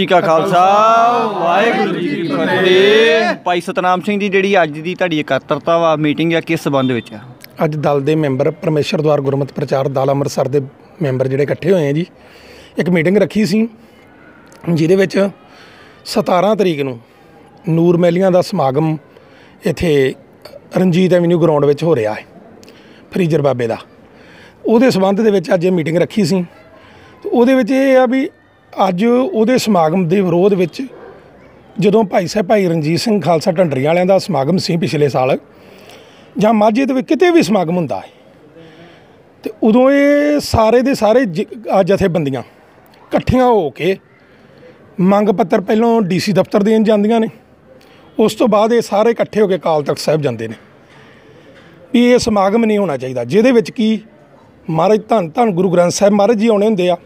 ਜੀ ਕਾ ਖਾਲਸਾ ਵਾਹਿਗੁਰੂ ਜੀ ਕੀ ਫਤਿਹ। ਭਾਈ ਸਤਨਾਮ ਸਿੰਘ ਜੀ ਜਿਹੜੀ ਅੱਜ ਦੀ ਤੁਹਾਡੀ ਇਕੱਤਰਤਾ ਵਾ ਮੀਟਿੰਗ ਆ ਕਿਸ ਸੰਬੰਧ ਵਿੱਚ ਆ? ਅੱਜ ਦਲ ਦੇ ਮੈਂਬਰ ਪਰਮੇਸ਼ਰ ਦਵਾਰ ਗੁਰਮਤਿ ਪ੍ਰਚਾਰ ਦਲ ਅੰਮ੍ਰਿਤਸਰ ਦੇ ਮੈਂਬਰ ਜਿਹੜੇ ਇਕੱਠੇ ਹੋਏ ਆ ਜੀ ਇੱਕ ਮੀਟਿੰਗ ਰੱਖੀ ਸੀ ਜਿਹਦੇ ਵਿੱਚ 17 ਤਰੀਕ ਨੂੰ ਨੂਰ ਮੈਲੀਆਂ ਦਾ ਸਮਾਗਮ ਇੱਥੇ ਰਣਜੀਤ ਐਵਨਿਊ ਗਰਾਊਂਡ ਵਿੱਚ ਹੋ ਰਿਹਾ ਹੈ ਫਰੀਜਰ ਬਾਬੇ ਦਾ। ਉਹਦੇ ਸਬੰਧ ਦੇ ਵਿੱਚ ਅੱਜ ਇਹ ਮੀਟਿੰਗ ਰੱਖੀ ਸੀ ਉਹਦੇ ਵਿੱਚ ਇਹ ਆ ਵੀ ਅੱਜ ਉਹਦੇ ਸਮਾਗਮ ਦੇ ਵਿਰੋਧ ਵਿੱਚ ਜਦੋਂ ਭਾਈ ਸਾਹਿਬ, ਭਾਈ ਰਣਜੀਤ ਸਿੰਘ ਖਾਲਸਾ ਢੰਡਰੀ ਵਾਲਿਆਂ ਦਾ ਸਮਾਗਮ ਸੀ ਪਿਛਲੇ ਸਾਲ, ਜਾਂ ਮਾਝੇ ਦੇ ਵਿੱਚ ਕਿਤੇ ਵੀ ਸਮਾਗਮ ਹੁੰਦਾ ਹੈ, ਤੇ ਉਦੋਂ ਇਹ ਸਾਰੇ ਦੇ ਸਾਰੇ ਜਥੇਬੰਦੀਆਂ ਇਕੱਠੀਆਂ ਹੋ ਕੇ ਮੰਗ ਪੱਤਰ ਪਹਿਲਾਂ ਡੀਸੀ ਦਫ਼ਤਰ ਦੇਣ ਜਾਂਦੀਆਂ ਨੇ, ਉਸ ਤੋਂ ਬਾਅਦ ਇਹ ਸਾਰੇ ਇਕੱਠੇ ਹੋ ਕੇ ਅਕਾਲ ਤਖਤ ਸਾਹਿਬ ਜਾਂਦੇ ਨੇ। ਵੀ ਇਹ ਸਮਾਗਮ ਨਹੀਂ ਹੋਣਾ ਚਾਹੀਦਾ, ਜਿਹਦੇ ਵਿੱਚ ਕੀ ਮਹਾਰਾਜ ਧੰਨ ਧੰਨ ਗੁਰੂ ਗ੍ਰੰਥ ਸਾਹਿਬ ਮਹਾਰਾਜ ਜੀ ਆਉਣੇ ਹੁੰਦੇ ਆ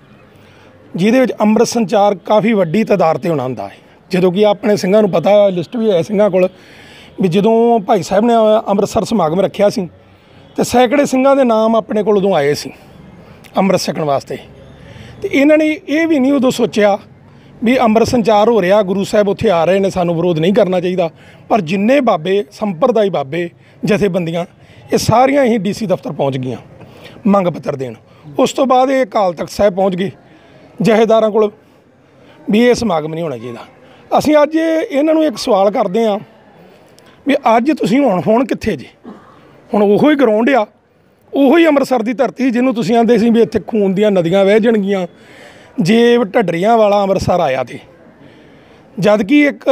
ਜਿਹਦੇ ਵਿੱਚ ਅੰਮ੍ਰਿਤ ਸੰਚਾਰ ਕਾਫੀ ਵੱਡੀ ਤਾਦਾਦ ਤੇ ਹੋਣਾ ਹੁੰਦਾ ਹੈ। ਜਦੋਂ ਕਿ ਆਪਣੇ ਸਿੰਘਾਂ ਨੂੰ ਪਤਾ ਲਿਸਟ ਵੀ ਹੈ ਸਿੰਘਾਂ ਕੋਲ, ਵੀ ਜਦੋਂ ਭਾਈ ਸਾਹਿਬ ਨੇ ਅੰਮ੍ਰਿਤਸਰ ਸਮਾਗਮ ਰੱਖਿਆ ਸੀ, ਤੇ ਸੈਂਕੜੇ ਸਿੰਘਾਂ ਦੇ ਨਾਮ ਆਪਣੇ ਕੋਲ ਉਦੋਂ ਆਏ ਸੀ ਅੰਮ੍ਰਿਤ ਛਕਣ ਵਾਸਤੇ। ਤੇ ਇਹਨਾਂ ਨੇ ਇਹ ਵੀ ਨਹੀਂ ਉਦੋਂ ਸੋਚਿਆ ਵੀ ਅੰਮ੍ਰਿਤ ਸੰਚਾਰ ਹੋ ਰਿਹਾ, ਗੁਰੂ ਸਾਹਿਬ ਉੱਥੇ ਆ ਰਹੇ ਨੇ, ਸਾਨੂੰ ਵਿਰੋਧ ਨਹੀਂ ਕਰਨਾ ਚਾਹੀਦਾ। ਪਰ ਜਿੰਨੇ ਬਾਬੇ, ਸੰਪਰਦਾਈ ਬਾਬੇ, ਜਥੇਬੰਦੀਆਂ, ਇਹ ਸਾਰੀਆਂ ਹੀ ਡੀਸੀ ਦਫ਼ਤਰ ਪਹੁੰਚ ਗਈਆਂ ਮੰਗ ਪੱਤਰ ਦੇਣ। ਉਸ ਤੋਂ ਬਾਅਦ ਇਹ ਅਕਾਲ ਤਖਤ ਸਾਹਿਬ ਪਹੁੰਚ ਗਏ। ਜਹੇਦਾਰਾਂ ਕੋਲ ਵੀ ਇਹ ਸਮਾਗਮ ਨਹੀਂ ਹੋਣਾ ਚਾਹੀਦਾ। ਅਸੀਂ ਅੱਜ ਇਹਨਾਂ ਨੂੰ ਇੱਕ ਸਵਾਲ ਕਰਦੇ ਹਾਂ ਵੀ ਅੱਜ ਤੁਸੀਂ ਹੁਣ ਫੋਨ ਕਿੱਥੇ ਜੇ? ਹੁਣ ਉਹੋ ਹੀ ਗਰਾਊਂਡ ਆ, ਉਹੋ ਹੀ ਅੰਮ੍ਰਿਤਸਰ ਦੀ ਧਰਤੀ ਜਿਹਨੂੰ ਤੁਸੀਂ ਆਂਦੇ ਸੀ ਵੀ ਇੱਥੇ ਖੂਨ ਦੀਆਂ ਨਦੀਆਂ ਵਹਿ ਜਾਣਗੀਆਂ ਜੇ ਢੱਡਰੀਆਂ ਵਾਲਾ ਅੰਮ੍ਰਿਤਸਰ ਆਇਆ ਤੇ। ਜਦ ਕਿ ਇੱਕ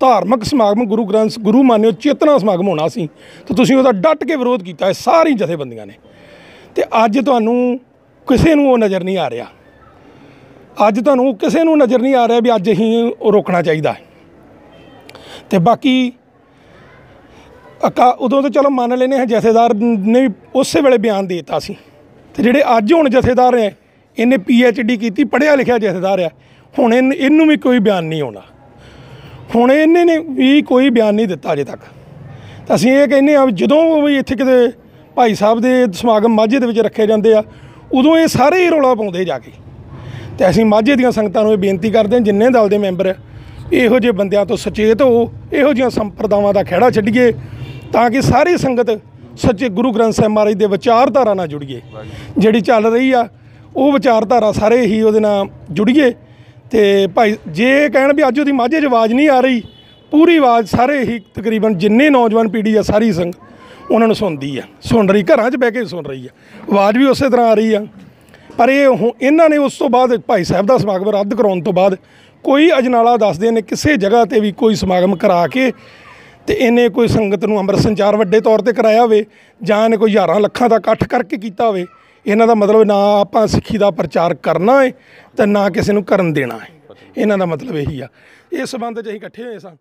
ਧਾਰਮਿਕ ਸਮਾਗਮ ਗੁਰੂ ਗ੍ਰੰਥ ਗੁਰੂ ਮਾਨਿਓ ਚੇਤਨਾ ਸਮਾਗਮ ਹੋਣਾ ਸੀ, ਤੇ ਤੁਸੀਂ ਉਹਦਾ ਡਟ ਕੇ ਵਿਰੋਧ ਕੀਤਾ ਹੈ ਸਾਰੀ ਜਥੇਬੰਦੀਆਂ ਨੇ। ਤੇ ਅੱਜ ਤੁਹਾਨੂੰ ਕਿਸੇ ਨੂੰ ਉਹ ਨਜ਼ਰ ਨਹੀਂ ਆ ਰਿਹਾ। ਅੱਜ ਤੁਹਾਨੂੰ ਕਿਸੇ ਨੂੰ ਨਜ਼ਰ ਨਹੀਂ ਆ ਰਿਹਾ ਵੀ ਅੱਜ ਅਸੀਂ ਰੋਕਣਾ ਚਾਹੀਦਾ ਹੈ। ਤੇ ਬਾਕੀ ਅਕਾ ਉਦੋਂ ਤਾਂ ਚਲੋ ਮੰਨ ਲੈਨੇ ਹਾਂ ਜਥੇਦਾਰ ਨੇ ਵੀ ਉਸੇ ਵੇਲੇ ਬਿਆਨ ਦੇ ਦਿੱਤਾ ਸੀ। ਤੇ ਜਿਹੜੇ ਅੱਜ ਹੁਣ ਜਥੇਦਾਰ ਨੇ, ਇਹਨੇ ਪੀ ਐਚ ਡੀ ਕੀਤੀ, ਪੜ੍ਹਿਆ ਲਿਖਿਆ ਜਥੇਦਾਰ ਆ, ਹੁਣ ਇਹਨ- ਇਹਨੂੰ ਵੀ ਕੋਈ ਬਿਆਨ ਨਹੀਂ ਆਉਣਾ। ਹੁਣ ਇਹਨੇ ਨੇ ਵੀ ਕੋਈ ਬਿਆਨ ਨਹੀਂ ਦਿੱਤਾ ਅਜੇ ਤੱਕ। ਤਾਂ ਅਸੀਂ ਇਹ ਕਹਿੰਦੇ ਆ ਵੀ ਜਦੋਂ ਵੀ ਇੱਥੇ ਕਿਤੇ ਭਾਈ ਸਾਹਿਬ ਦੇ ਸਮਾਗਮ ਮਾਝੇ ਦੇ ਵਿੱਚ ਰੱਖੇ ਜਾਂਦੇ ਆ, ਉਦੋਂ ਇਹ ਸਾਰੇ ਹੀ ਰੌਲਾ ਪਾਉਂਦੇ ਜਾ ਕੇ। ਤੇ ਅਸੀਂ ਮਾਝੇ ਦੀਆਂ ਸੰਗਤਾਂ ਨੂੰ ਇਹ ਬੇਨਤੀ ਕਰਦੇ ਹਾਂ ਜਿੰਨੇ ਦਲ ਦੇ ਮੈਂਬਰ ਆ, ਇਹੋ ਜਿਹੇ ਬੰਦਿਆਂ ਤੋਂ ਸੁਚੇਤ ਹੋ ਇਹੋ ਜਿਹੀਆਂ ਸੰਪਰਦਾਵਾਂ ਦਾ ਖਹਿੜਾ ਛੱਡੀਏ ਤਾਂ ਕਿ ਸਾਰੀ ਸੰਗਤ ਸੱਚੇ ਗੁਰੂ ਗ੍ਰੰਥ ਸਾਹਿਬ ਮਹਾਰਾਜ ਦੇ ਵਿਚਾਰਧਾਰਾ ਨਾਲ ਜੁੜੀਏ। ਜਿਹੜੀ ਚੱਲ ਰਹੀ ਆ ਉਹ ਵਿਚਾਰਧਾਰਾ ਸਾਰੇ ਹੀ ਉਹਦੇ ਨਾਲ ਜੁੜੀਏ। ਤੇ ਭਾਈ ਜੇ ਇਹ ਕਹਿਣ ਵੀ ਅੱਜ ਉਹਦੀ ਮਾਝੇ 'ਚ ਆਵਾਜ਼ ਨਹੀਂ ਆ ਰਹੀ ਪੂਰੀ ਆਵਾਜ਼ ਸਾਰੇ ਹੀ ਤਕਰੀਬਨ ਜਿੰਨੇ ਨੌਜਵਾਨ ਪੀੜ੍ਹੀ ਆ ਸਾਰੀ ਸੰਗ ਉਹਨਾਂ ਨੂੰ ਸੁਣਦੀ ਆ। ਸੁਣ ਰਹੀ ਘਰਾਂ 'ਚ ਬਹਿ ਕੇ ਸੁਣ ਰਹੀ ਆ। ਆਵਾਜ਼ ਵੀ ਉਸੇ ਤਰ੍ਹਾਂ ਆ ਰਹੀ ਆ। ਪਰ ਇਹ ਉਹ ਇਹਨਾਂ ਨੇ ਉਸ ਤੋਂ ਬਾਅਦ ਭਾਈ ਸਾਹਿਬ ਦਾ ਸਮਾਗਮ ਰੱਦ ਕਰਾਉਣ ਤੋਂ ਬਾਅਦ ਕੋਈ ਅਜਨਾਲਾ ਦੱਸਦੇ ਨੇ ਕਿਸੇ ਜਗ੍ਹਾ ਤੇ ਵੀ ਕੋਈ ਸਮਾਗਮ ਕਰਾ ਕੇ ਤੇ ਇਹਨੇ ਕੋਈ ਸੰਗਤ ਨੂੰ ਅੰਮ੍ਰਿਤ ਸੰਚਾਰ ਵੱਡੇ ਤੌਰ ਤੇ ਕਰਾਇਆ ਹੋਵੇ ਜਾਂ ਇਹਨੇ ਕੋਈ ਹਜ਼ਾਰਾਂ ਲੱਖਾਂ ਦਾ ਇਕੱਠ ਕਰਕੇ ਕੀਤਾ ਹੋਵੇ, ਇਹਨਾਂ ਦਾ ਮਤਲਬ ਨਾ ਆਪਾਂ ਸਿੱਖੀ ਦਾ ਪ੍ਰਚਾਰ ਕਰਨਾ ਹੈ ਤੇ ਨਾ ਕਿਸੇ ਨੂੰ ਕਰਨ ਦੇਣਾ ਹੈ। ਇਹਨਾਂ ਦਾ ਮਤਲਬ ਇਹੀ ਆ। ਇਸ ਸੰਬੰਧ 'ਚ ਅਸੀਂ ਇਕੱਠੇ ਹੋਏ ਸਾਂ।